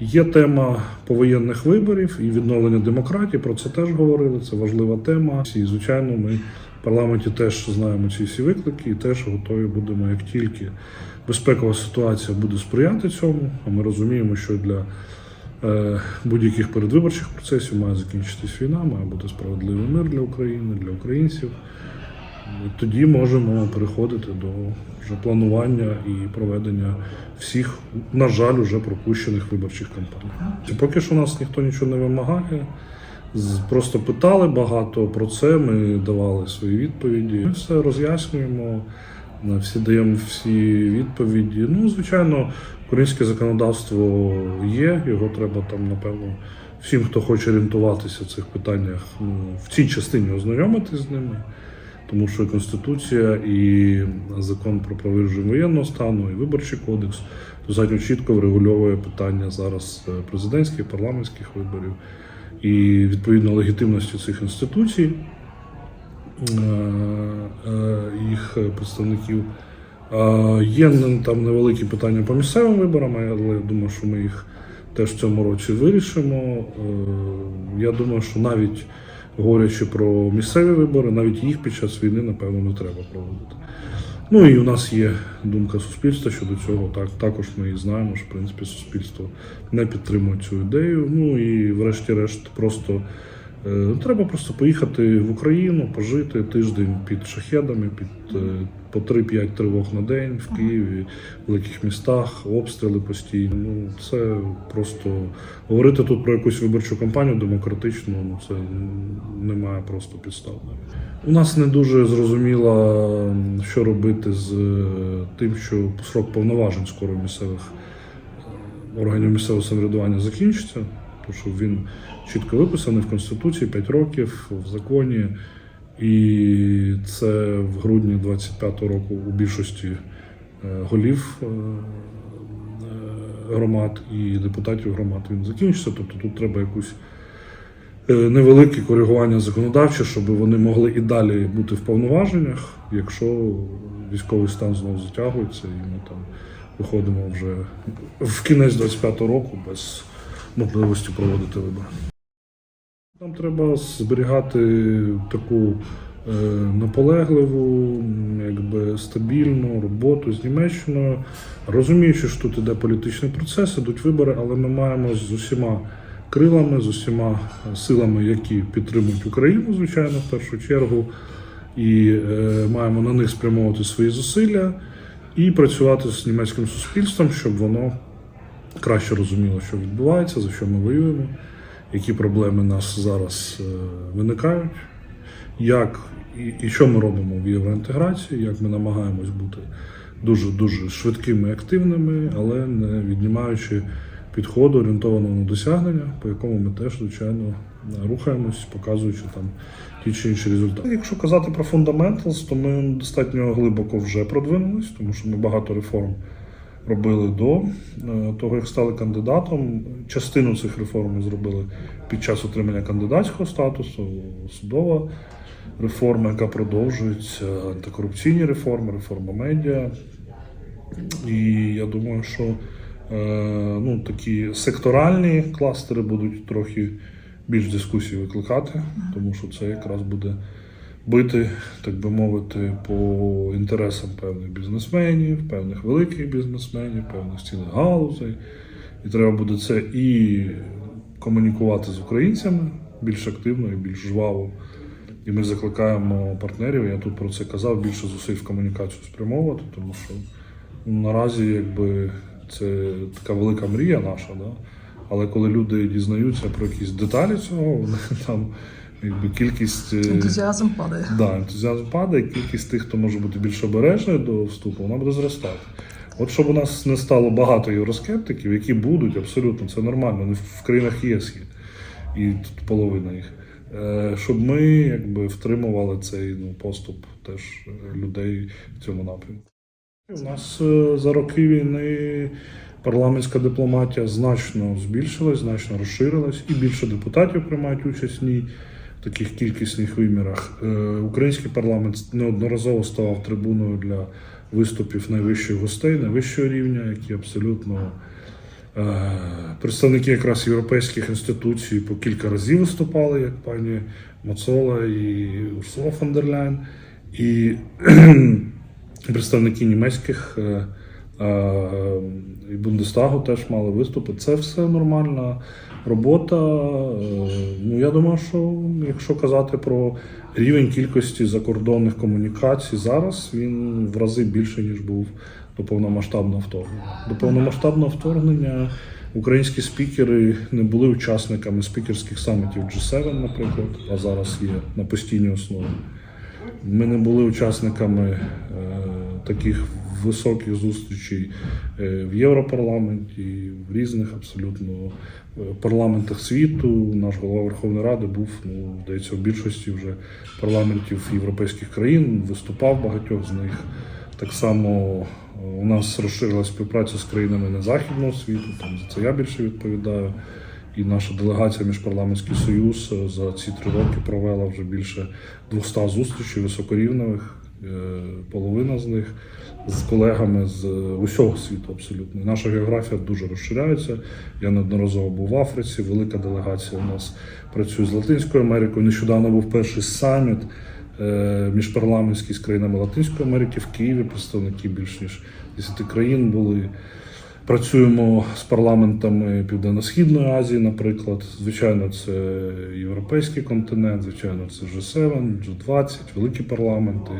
Є тема повоєнних виборів і відновлення демократії. Про це теж говорили. Це важлива тема. І звичайно, ми в парламенті теж знаємо ці всі виклики і теж готові будемо, як тільки безпекова ситуація буде сприяти цьому. А ми розуміємо, що для е, будь-яких передвиборчих процесів має закінчитись війна, має бути справедливий мир для України, для українців. І тоді можемо переходити до вже планування і проведення всіх, на жаль, уже пропущених виборчих кампаній. Поки що нас ніхто нічого не вимагає. Просто питали багато про це. Ми давали свої відповіді. Ми все роз'яснюємо. Всі даємо всі відповіді. Ну, звичайно, українське законодавство є. Його треба там, напевно, всім, хто хоче орієнтуватися в цих питаннях, ну, в цій частині ознайомитись з ними тому що Конституція, і закон про правовий воєнного стану, і виборчий кодекс достатньо чітко врегульовує питання зараз е, президентських, парламентських виборів і відповідно легітимності цих інституцій, е, е, їх представників. Є там невеликі питання по місцевим виборам, але я думаю, що ми їх теж в цьому році вирішимо. Я думаю, що навіть говорячи про місцеві вибори, навіть їх під час війни, напевно, не треба проводити. Ну і у нас є думка суспільства щодо цього. Так, також ми і знаємо, що в принципі суспільство не підтримує цю ідею. Ну і врешті-решт, просто треба просто поїхати в Україну, пожити тиждень під шахедами, під е, по 3-5 тривог на день в Києві, в великих містах, обстріли постійно. Ну це просто говорити тут про якусь виборчу кампанію демократичну. Ну це немає просто підстав. У нас не дуже зрозуміло, що робити з е, тим, що срок повноважень скоро місцевих е, органів місцевого самоврядування закінчиться, тому що він чітко виписаний в Конституції 5 років в законі. І це в грудні 25-го року у більшості е, голів е, е, громад і депутатів громад він закінчиться. Тобто тут треба якусь невелике коригування законодавче, щоб вони могли і далі бути в повноваженнях, якщо військовий стан знову затягується, і ми там виходимо вже в кінець 25-го року без можливості проводити вибори. Нам треба зберігати таку е, наполегливу, якби стабільну роботу з Німеччиною, розуміючи, що тут іде політичний процес, ідуть вибори, але ми маємо з усіма крилами, з усіма силами, які підтримують Україну, звичайно, в першу чергу, і е, маємо на них спрямовувати свої зусилля і працювати з німецьким суспільством, щоб воно краще розуміло, що відбувається, за що ми воюємо, які проблеми нас зараз е, виникають, як і, і що ми робимо в євроінтеграції, як ми намагаємось бути дуже дуже швидкими і активними, але не віднімаючи підходу орієнтованого на досягнення, по якому ми теж, звичайно, рухаємось, показуючи там ті чи інші результати. Якщо казати про fundamentals, то ми достатньо глибоко вже продвинулись, тому що ми багато реформ робили до е, того, як стали кандидатом. Частину цих реформ ми зробили під час отримання кандидатського статусу, судова реформа, яка продовжується, антикорупційні реформи, реформа медіа. І я думаю, що е, ну, такі секторальні кластери будуть трохи більш дискусій викликати, тому що це якраз буде бити, так би мовити, по інтересам певних бізнесменів, певних великих бізнесменів, певних цілих галузей. І треба буде це і комунікувати з українцями більш активно і більш жваво. І ми закликаємо партнерів, я тут про це казав, більше зусиль в комунікацію спрямовувати, тому що наразі якби це така велика мрія наша, да? але коли люди дізнаються про якісь деталі цього, вони там якби кількість. е, Ентузіазм падає. Да, ентузіазм падає, кількість тих, хто може бути більш обережною до вступу, вона буде зростати. От щоб у нас не стало багато євроскептиків, які будуть абсолютно це нормально. Вони в країнах ЄС є, і тут половина їх. Е, Щоб ми якби втримували цей ну, поступ теж е, людей в цьому напрямку. У нас за роки війни парламентська дипломатія значно збільшилась, значно розширилась, і більше депутатів приймають участь в ній таких кількісних вимірах. Е, Український парламент неодноразово ставав трибуною для виступів найвищих гостей, найвищого рівня, які абсолютно Е, Представники якраз європейських інституцій по кілька разів виступали, як пані Мацола і Урсула фон дер Ляйн, і представники німецьких е, і Бундестагу теж мали виступи. Це все нормальна робота. Е, Ну, я думаю, що якщо казати про рівень кількості закордонних комунікацій зараз, він в рази більше, ніж був до повномасштабного вторгнення. До повномасштабного вторгнення українські спікери не були учасниками спікерських самітів G7, наприклад, а зараз є на постійній основі. Ми не були учасниками е, таких високих зустрічей е, в Європарламенті, в різних абсолютно е, парламентах світу. Наш голова Верховної Ради був, ну, здається, в більшості вже парламентів європейських країн, виступав багатьох з них. Так само е, у нас розширилася співпраця з країнами незахідного світу, там за це я більше відповідаю. І наша делегація Міжпарламентський союз за ці три роки провела вже більше 200 зустрічей високорівневих, половина з них з колегами з усього світу абсолютно. Наша географія дуже розширяється. Я неодноразово був в Африці, велика делегація у нас працює з Латинською Америкою. Нещодавно був перший саміт е, міжпарламентський з країнами Латинської Америки в Києві. Представники більш ніж 10 країн були. Працюємо з парламентами Південно-Східної Азії, наприклад. Звичайно, це європейський континент, звичайно, це G7, G20, великі парламенти.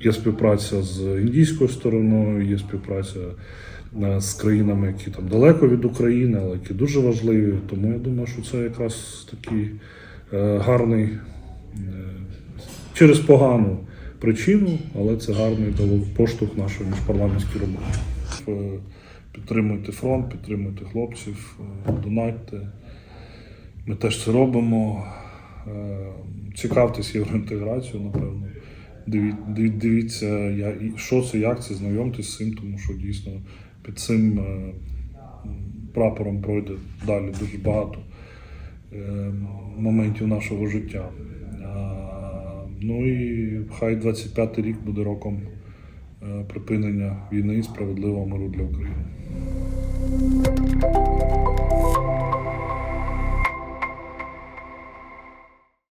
Є співпраця з індійською стороною, є співпраця е, з країнами, які там далеко від України, але які дуже важливі. Тому я думаю, що це якраз такий е, гарний е, через погану причину, але це гарний поштовх нашої міжпарламентської роботи. Підтримуйте фронт, підтримуйте хлопців, е, донатьте. Ми теж це робимо. Е, Цікавтесь євроінтеграцією, напевно. Диві- диві- Дивіться, що це, як це, знайомтесь з цим, тому що дійсно під цим е, прапором пройде далі дуже багато моментів нашого життя. Ну і хай 25-й рік буде роком припинення війни і справедливого миру для України.